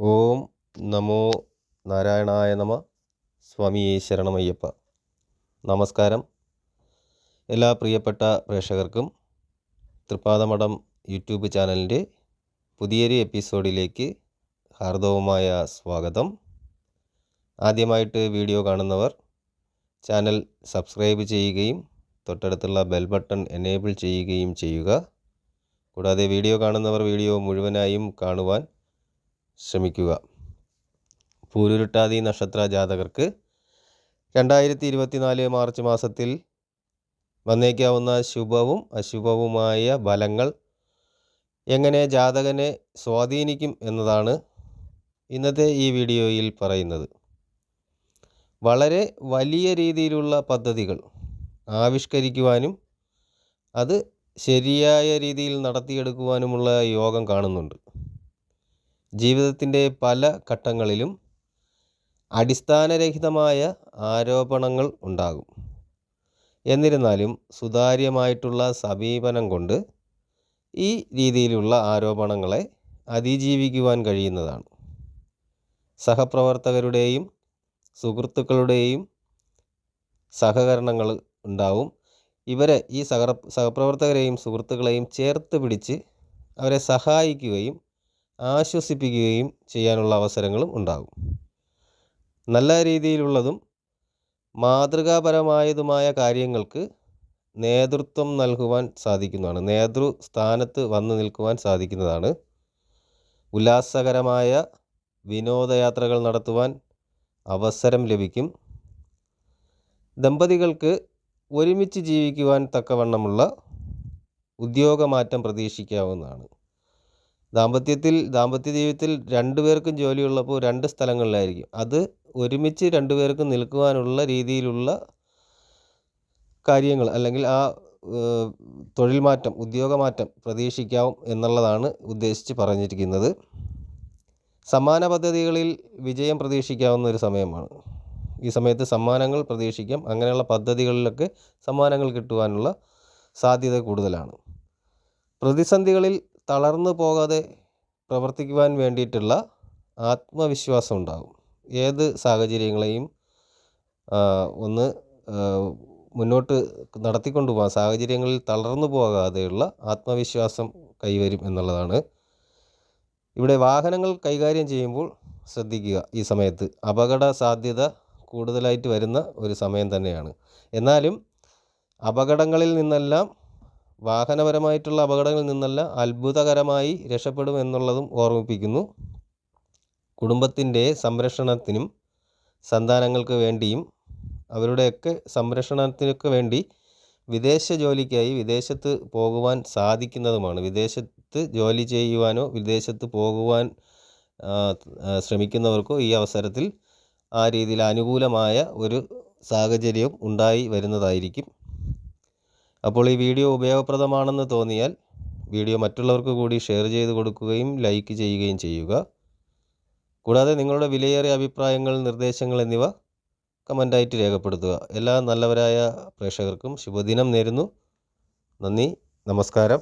ഓം നമോ നാരായണായ നമ. സ്വാമി ശരണമയ്യപ്പ. നമസ്കാരം. എല്ലാ പ്രിയപ്പെട്ട പ്രേക്ഷകർക്കും തൃപ്പാദമഠം യൂട്യൂബ് ചാനലിന്റെ പുതിയൊരു എപ്പിസോഡിലേക്ക് ഹാർദവുമായ സ്വാഗതം. ആദ്യമായിട്ട് വീഡിയോ കാണുന്നവർ ചാനൽ സബ്സ്ക്രൈബ് ചെയ്യുകയും തൊട്ടടുത്തുള്ള ബെൽ ബട്ടൺ എനേബിൾ ചെയ്യുകയും ചെയ്യുക. കൂടാതെ വീഡിയോ കാണുന്നവർ വീഡിയോ മുഴുവനായും കാണുവാൻ ശ്രമിക്കുക. പൂരുരുട്ടാതി നക്ഷത്ര ജാതകർക്ക് രണ്ടായിരത്തി ഇരുപത്തിനാല് മാർച്ച് മാസത്തിൽ വന്നേക്കാവുന്ന ശുഭവും അശുഭവുമായ ഫലങ്ങൾ എങ്ങനെ ജാതകനെ സ്വാധീനിക്കും എന്നതാണ് ഇന്നത്തെ ഈ വീഡിയോയിൽ പറയുന്നത്. വളരെ വലിയ രീതിയിലുള്ള പദ്ധതികൾ ആവിഷ്കരിക്കുവാനും അത് ശരിയായ രീതിയിൽ നടത്തിയെടുക്കുവാനുമുള്ള യോഗം കാണുന്നുണ്ട്. ജീവിതത്തിന്റെ പല ഘട്ടങ്ങളിലും അടിസ്ഥാനരഹിതമായ ആരോപണങ്ങൾ ഉണ്ടാകും. എന്നിരുന്നാലും സുതാര്യമായിട്ടുള്ള സമീപനം കൊണ്ട് ഈ രീതിയിലുള്ള ആരോപണങ്ങളെ അതിജീവിക്കുവാൻ കഴിയുന്നതാണ്. സഹപ്രവർത്തകരുടെയും സുഹൃത്തുക്കളുടെയും സഹകരണങ്ങൾ ഉണ്ടാവും. ഇവരെ ഈ സഹ സഹപ്രവർത്തകരെയും സുഹൃത്തുക്കളെയും ചേർത്ത് പിടിച്ച് അവരെ സഹായിക്കുകയും ആശ്വസിപ്പിക്കുകയും ചെയ്യാനുള്ള അവസരങ്ങളും ഉണ്ടാകും. നല്ല രീതിയിലുള്ളതും മാതൃകാപരമായതുമായ കാര്യങ്ങൾക്ക് നേതൃത്വം നൽകുവാൻ സാധിക്കുന്നതാണ്. നേതൃസ്ഥാനത്ത് വന്നു നിൽക്കുവാൻ സാധിക്കുന്നതാണ്. ഉല്ലാസകരമായ വിനോദയാത്രകൾ നടത്തുവാൻ അവസരം ലഭിക്കും. ദമ്പതികൾക്ക് ഒരുമിച്ച് ജീവിക്കുവാൻ തക്കവണ്ണമുള്ള ഉദ്യോഗമാറ്റം പ്രതീക്ഷിക്കാവുന്നതാണ്. ദാമ്പത്യത്തിൽ ദാമ്പത്യ ജീവിതത്തിൽ രണ്ടു പേർക്കും ജോലിയുള്ളപ്പോൾ രണ്ട് സ്ഥലങ്ങളിലായിരിക്കും. അത് ഒരുമിച്ച് രണ്ടുപേർക്കും നിൽക്കുവാനുള്ള രീതിയിലുള്ള കാര്യങ്ങൾ അല്ലെങ്കിൽ ആ തൊഴിൽ മാറ്റം ഉദ്യോഗമാറ്റം പ്രതീക്ഷിക്കാം എന്നുള്ളതാണ് ഉദ്ദേശിച്ച് പറഞ്ഞിരിക്കുന്നത്. സമ്മാന പദ്ധതികളിൽ വിജയം പ്രതീക്ഷിക്കാവുന്ന ഒരു സമയമാണ്. ഈ സമയത്ത് സമ്മാനങ്ങൾ പ്രതീക്ഷിക്കാം. അങ്ങനെയുള്ള പദ്ധതികളിലൊക്കെ സമ്മാനങ്ങൾ കിട്ടുവാനുള്ള സാധ്യത കൂടുതലാണ്. പ്രതിസന്ധികളിൽ തളർന്നു പോകാതെ പ്രവർത്തിക്കുവാൻ വേണ്ടിയിട്ടുള്ള ആത്മവിശ്വാസം ഉണ്ടാകും. ഏത് സാഹചര്യങ്ങളെയും ഒന്ന് മുന്നോട്ട് നടത്തിക്കൊണ്ടു പോകാൻ സാഹചര്യങ്ങളിൽ തളർന്നു പോകാതെയുള്ള ആത്മവിശ്വാസം കൈവരും എന്നുള്ളതാണ്. ഇവിടെ വാഹനങ്ങൾ കൈകാര്യം ചെയ്യുമ്പോൾ ശ്രദ്ധിക്കുക ഈ സമയത്ത് അപകട സാധ്യത കൂടുതലായിട്ട് വരുന്ന ഒരു സമയം തന്നെയാണ്. എന്നാലും അപകടങ്ങളിൽ നിന്നെല്ലാം വാഹനപരമായിട്ടുള്ള അപകടങ്ങളിൽ നിന്നല്ല അത്ഭുതകരമായി രക്ഷപ്പെടും എന്നുള്ളതും ഓർമ്മിപ്പിക്കുന്നു. കുടുംബത്തിന്റെ സംരക്ഷണത്തിനും സന്താനങ്ങൾക്ക് വേണ്ടിയും അവരുടെയൊക്കെ സംരക്ഷണത്തിനൊക്കെ വേണ്ടി വിദേശ ജോലിക്കായി വിദേശത്ത് പോകുവാൻ സാധിക്കുന്നതുമാണ്. വിദേശത്ത് ജോലി ചെയ്യുവാനോ വിദേശത്ത് പോകുവാൻ ശ്രമിക്കുന്നവർക്കോ ഈ അവസരത്തിൽ ആ രീതിയിൽ അനുകൂലമായ ഒരു സാഹചര്യം ഉണ്ടായി വരുന്നതായിരിക്കും. അപ്പോൾ ഈ വീഡിയോ ഉപയോഗപ്രദമാണെന്ന് തോന്നിയാൽ വീഡിയോ മറ്റുള്ളവർക്ക് കൂടി ഷെയർ ചെയ്ത് കൊടുക്കുകയും ലൈക്ക് ചെയ്യുകയും ചെയ്യുക. കൂടാതെ നിങ്ങളുടെ വിലയേറിയ അഭിപ്രായങ്ങൾ നിർദ്ദേശങ്ങൾ എന്നിവ കമന്റായിട്ട് രേഖപ്പെടുത്തുക. എല്ലാ നല്ലവരായ പ്രേക്ഷകർക്കും ശുഭദിനം നേരുന്നു. നന്ദി നമസ്കാരം.